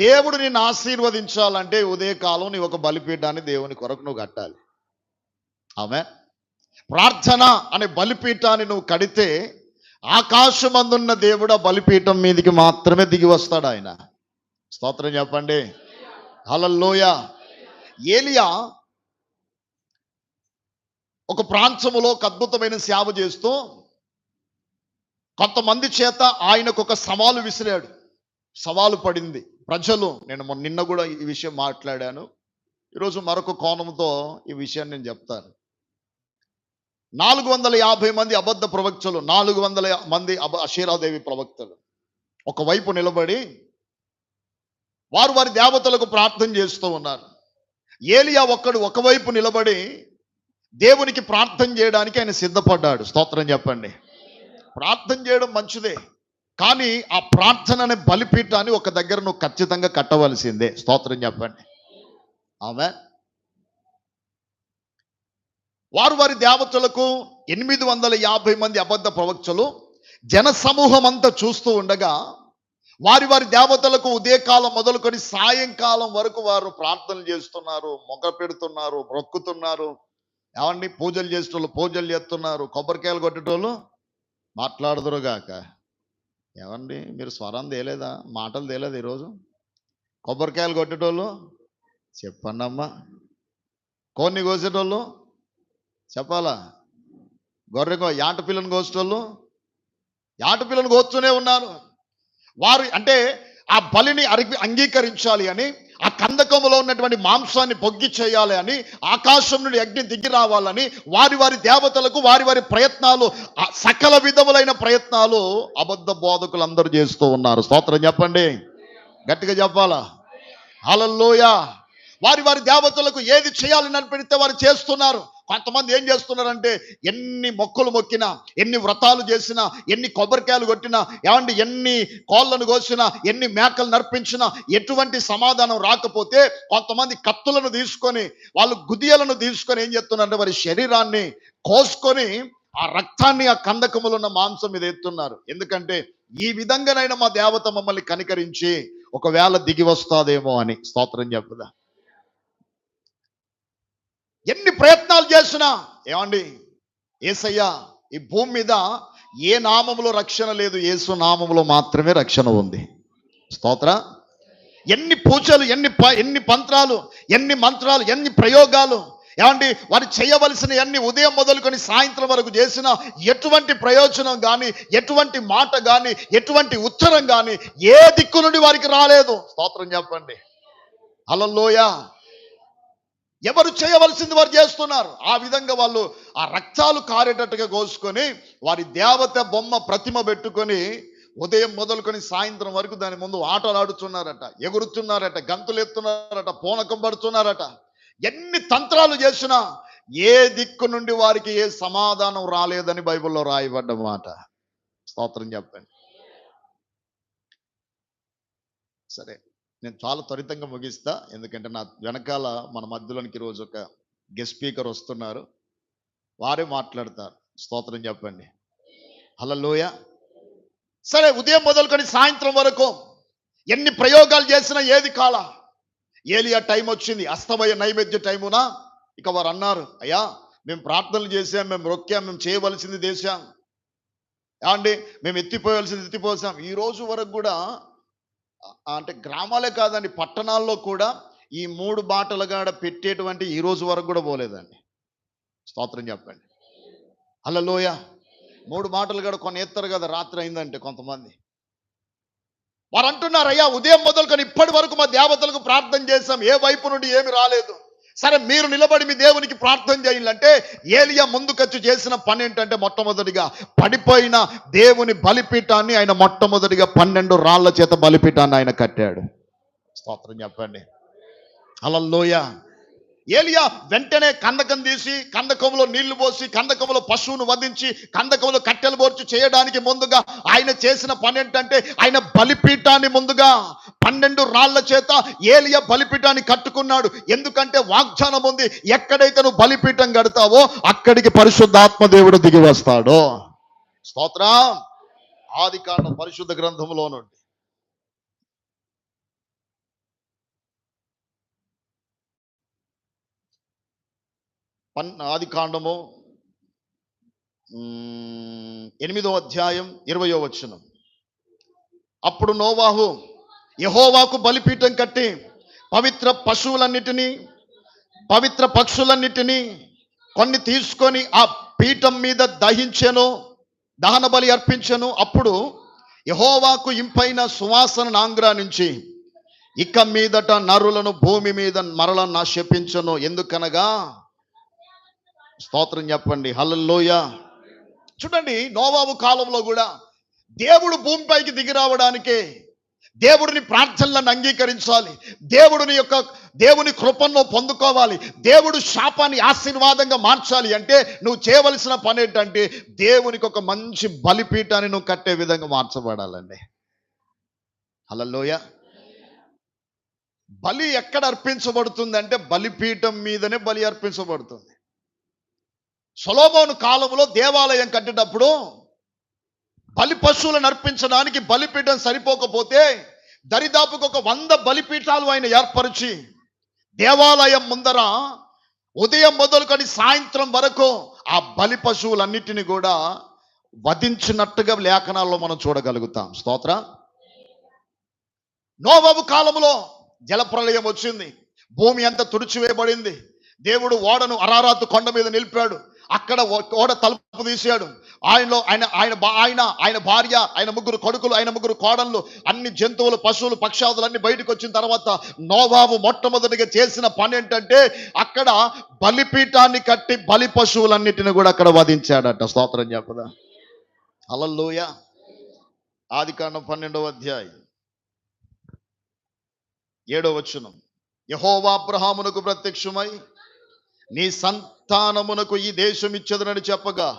దేవుడు నిన్ను ఆశీర్వదించాలంటే ఉదయకాలం నీ ఒక బలిపీఠాన్ని దేవుని కొరకు నువ్వు కట్టాలి. ఆమె? ప్రార్థన అనే బలిపీఠాన్ని నువ్వు కడితే ఆకాశమందున్న దేవుడు ఆ బలిపీఠం మీదకి మాత్రమే దిగి వస్తాడు ఆయన. స్తోత్రం చెప్పండి. హలల్లోయ. ఏలియా ఒక ప్రాంతములో ఒక అద్భుతమైన సేవ చేస్తూ కొంతమంది చేత ఆయనకు ఒక సవాలు విసిరాడు. సవాలు పడింది. ప్రజలు నేను మొన్న నిన్న కూడా ఈ విషయం మాట్లాడాను. ఈరోజు మరొక కోణంతో ఈ విషయాన్ని నేను చెప్తాను. నాలుగు వందల యాభై మంది అబద్ధ ప్రవక్తలు నాలుగు వందల మంది అబ అషీరాదేవి ప్రవక్తలు. ఒకవైపు నిలబడి వారు వారి దేవతలకు ప్రార్థన చేస్తూ ఉన్నారు. ఏలియా ఒక్కడు ఒకవైపు నిలబడి దేవునికి ప్రార్థన చేయడానికి ఆయన సిద్ధపడ్డాడు. స్తోత్రం చెప్పండి. ప్రార్థన చేయడం మంచిదే. కానీ ఆ ప్రార్థన అనే బలిపీఠాన్ని ఒక దగ్గర నువ్వు ఖచ్చితంగా కట్టవలసిందే. స్తోత్రం చెప్పండి. ఆమె వారు వారి దేవతలకు ఎనిమిది వందల యాభై మంది అబద్ధ ప్రవక్తలు జన సమూహం అంతా చూస్తూ ఉండగా వారి వారి దేవతలకు ఉదయకాలం మొదలుకొని సాయంకాలం వరకు వారు ప్రార్థనలు చేస్తున్నారు మొగ పెడుతున్నారు మొక్కుతున్నారు ఏమండి? పూజలు చేసేటోళ్ళు పూజలు చేస్తున్నారు కొబ్బరికాయలు కొట్టేటోళ్ళు? మాట్లాడదురుగాక. ఏమండి? మీరు స్వరం తేలేదా? మాటలు తేలేదు ఈరోజు? కొబ్బరికాయలు కొట్టేటోళ్ళు? చెప్పండి అమ్మా కోన్ని కోసేటోళ్ళు? చెప్పాలా? గొర్రె యాట పిల్లని కోసేటోళ్ళు? యాట పిల్లని కోస్తూనే ఉన్నారు. వారు అంటే ఆ బలిని అరిపి అంగీకరించాలి అని ఆ కందకములో ఉన్నటువంటి మాంసాన్ని పొగ్గి చేయాలి అని ఆకాశం నుండి అగ్ని దిగి రావాలని వారి వారి దేవతలకు వారి వారి ప్రయత్నాలు సకల విధములైన ప్రయత్నాలు అబద్ధ బోధకులు అందరూ చేస్తూ ఉన్నారు. స్తోత్రం చెప్పండి. గట్టిగా చెప్పాలా? హలల్లోయ. వారి వారి దేవతలకు ఏది చేయాలని అనిపెడితే వారు చేస్తున్నారు. కొంతమంది ఏం చేస్తున్నారంటే ఎన్ని మొక్కులు మొక్కినా ఎన్ని వ్రతాలు చేసినా ఎన్ని కొబ్బరికాయలు కొట్టినా ఏమండి ఎన్ని కోళ్ళను కోసినా ఎన్ని మేకలు నర్పించినా ఎటువంటి సమాధానం రాకపోతే కొంతమంది కత్తులను తీసుకొని వాళ్ళు గుదియలను తీసుకొని ఏం చేస్తున్నారంటే వారి శరీరాన్ని కోసుకొని ఆ రక్తాన్ని ఆ కందకములు ఉన్న మాంసం మీద ఎత్తున్నారు. ఎందుకంటే ఈ విధంగానైనా మా దేవత మమ్మల్ని కనికరించి ఒకవేళ దిగి వస్తాదేమో అని. స్తోత్రం చెప్పుదా? ఎన్ని ప్రయత్నాలు చేసినా ఏమండి? ఏసయ్య ఈ భూమి మీద ఏ నామములో రక్షణ లేదు ఏసు నామములో మాత్రమే రక్షణ ఉంది. స్తోత్ర. ఎన్ని పూజలు ఎన్ని ప- ఎన్ని మంత్రాలు ఎన్ని మంత్రాలు ఎన్ని ప్రయోగాలు ఏమండి? వారు చేయవలసిన ఎన్ని ఉదయం మొదలుకొని సాయంత్రం వరకు చేసిన ఎటువంటి ప్రయోజనం కానీ ఎటువంటి మాట కానీ ఎటువంటి ఉత్తరం కానీ ఏ దిక్కు నుండి వారికి రాలేదు. స్తోత్రం చెప్పండి. అలల్లోయ ఎవరు చేయవలసింది వారు చేస్తున్నారు. ఆ విధంగా వాళ్ళు ఆ రక్తాలు కారేటట్టుగా కోసుకొని వారి దేవత బొమ్మ ప్రతిమ పెట్టుకొని ఉదయం మొదలుకొని సాయంత్రం వరకు దాని ముందు ఆటలు ఆడుతున్నారట ఎగురుతున్నారట గంతులు ఎత్తున్నారట పూనకం పడుతున్నారట. ఎన్ని తంత్రాలు చేసినా ఏ దిక్కు నుండి వారికి ఏ సమాధానం రాలేదని బైబిల్లో రాయబడ్డ మాట స్తోత్రం చెప్పండి. సరే. నేను చాలా త్వరితంగా ముగిస్తా. ఎందుకంటే నా వెనకాల మన మధ్యలోనికి రోజు ఒక గెస్ట్ స్పీకర్ వస్తున్నారు. వారే మాట్లాడతారు. స్తోత్రం చెప్పండి. హలోయ సరే ఉదయం మొదలుకొని సాయంత్రం వరకు ఎన్ని ప్రయోగాలు చేసినా ఏది కాల. ఏలియా టైం వచ్చింది. అస్తమయ నైవేద్య టైమునా? ఇక వారు అన్నారు అయ్యా మేము ప్రార్థనలు చేసాం మేము రొక్కాం మేము చేయవలసింది చేశాం. అండి మేము ఎత్తిపోయాల్సింది ఎత్తిపోసాం. ఈ రోజు వరకు కూడా అంటే గ్రామాలే కాదండి పట్టణాల్లో కూడా ఈ మూడు బాటలు కాడ పెట్టేటువంటి ఈ రోజు వరకు కూడా పోలేదండి. స్తోత్రం చెప్పండి. హలోయ మూడు మాటలు కూడా కొన్ని ఎత్తారు కదా రాత్రి అయిందంటే కొంతమంది. వారు అంటున్నారు అయ్యా ఉదయం మొదలుకొని ఇప్పటి వరకు మా దేవతలకు ప్రార్థన చేశాం ఏ వైపు నుండి ఏమి రాలేదు. సరే మీరు నిలబడి మీ దేవునికి ప్రార్థన చేయాలంటే ఏలియా ముందుకొచ్చి చేసిన పని ఏంటంటే మొట్టమొదటిగా పడిపోయిన దేవుని బలిపీఠాన్ని ఆయన మొట్టమొదటిగా పన్నెండు రాళ్ళ చేత బలిపీఠాన్ని ఆయన కట్టాడు. స్తోత్రం చెప్పండి. అలల్లోయ ఏలియా వెంటనే కందకం తీసి కందకంలో నీళ్ళు పోసి కందకంలో పశువును వధించి కందకంలో కట్టెలు పోర్చి చేయడానికి ముందుగా ఆయన చేసిన పని ఏంటంటే ఆయన బలిపీఠాన్ని ముందుగా పన్నెండు రాళ్ళ చేత ఏలియా బలిపీఠాన్ని కట్టుకున్నాడు. ఎందుకంటే వాగ్దానం ఉంది ఎక్కడైతే నువ్వు బలిపీఠం కడతావో అక్కడికి పరిశుద్ధాత్మ దేవుడు దిగి వస్తాడు. స్తోత్రం. ఆది కాండం పరిశుద్ధ గ్రంథంలో నుండి. పన్ ఆది కాండము ఎనిమిదో అధ్యాయం ఇరవయో వచనం. అప్పుడు నోవాహు యహోవాకు బలిపీఠం కట్టి పవిత్ర పశువులన్నిటినీ పవిత్ర పక్షులన్నిటినీ కొన్ని తీసుకొని ఆ పీఠం మీద దహించెను దహన బలి అర్పించెను. అప్పుడు యహోవాకు ఇంపైన సువాసన నాంగ్రా నుంచి ఇక మీదట నరులను భూమి మీద మరల నా శపించను ఎందుకనగా స్తోత్రం చెప్పండి. హలల్లోయ. చూడండి నోవాబు కాలంలో కూడా దేవుడు భూమిపైకి దిగి రావడానికే దేవుడిని ప్రార్థనలను అంగీకరించాలి. దేవుడిని యొక్క దేవుని కృపను పొందుకోవాలి. దేవుడు శాపాన్ని ఆశీర్వాదంగా మార్చాలి అంటే నువ్వు చేయవలసిన పని ఏంటంటే దేవునికి ఒక మంచి బలిపీఠాన్ని నువ్వు కట్టే విధంగా మార్చబడాలండి. హల్లెలూయా. బలి ఎక్కడ అర్పించబడుతుంది అంటే బలిపీఠం మీదనే బలి అర్పించబడుతుంది. సొలోమోను కాలంలో దేవాలయం కట్టేటప్పుడు బలి పశువులను అర్పించడానికి బలిపీఠం సరిపోకపోతే దరిదాపుకు ఒక వంద బలిపీఠాలు ఆయన ఏర్పరిచి దేవాలయం ముందర ఉదయం మొదలుకొని సాయంత్రం వరకు ఆ బలి పశువులన్నిటిని కూడా వధించినట్టుగా లేఖనాల్లో మనం చూడగలుగుతాం. స్తోత్ర. నోబాబు కాలంలో జలప్రలయం వచ్చింది. భూమి అంతా తుడిచివేయబడింది. దేవుడు ఓడను అరారాతు కొండ మీద నిలిపాడు. అక్కడ ఓడ తలుపు తీశాడు. ఆయనలో ఆయన ఆయన ఆయన ఆయన భార్య ఆయన ముగ్గురు కొడుకులు ఆయన ముగ్గురు కోడళ్ళు అన్ని జంతువులు పశువులు పక్షాదులు అన్ని బయటకు వచ్చిన తర్వాత నోబాబు మొట్టమొదటిగా చేసిన పని ఏంటంటే అక్కడ బలిపీఠాన్ని కట్టి బలి పశువులన్నిటిని కూడా అక్కడ వధించాడట. స్తోత్రం చెప్పదా? అలల్లోయ ఆది కాండం పన్నెండవ అధ్యాయం. ఏడో వచనం. యహోవా అబ్రహామునకు ప్రత్యక్షమై నీ సంతానమునకు ఈ దేశం ఇచ్చదనని చెప్పగా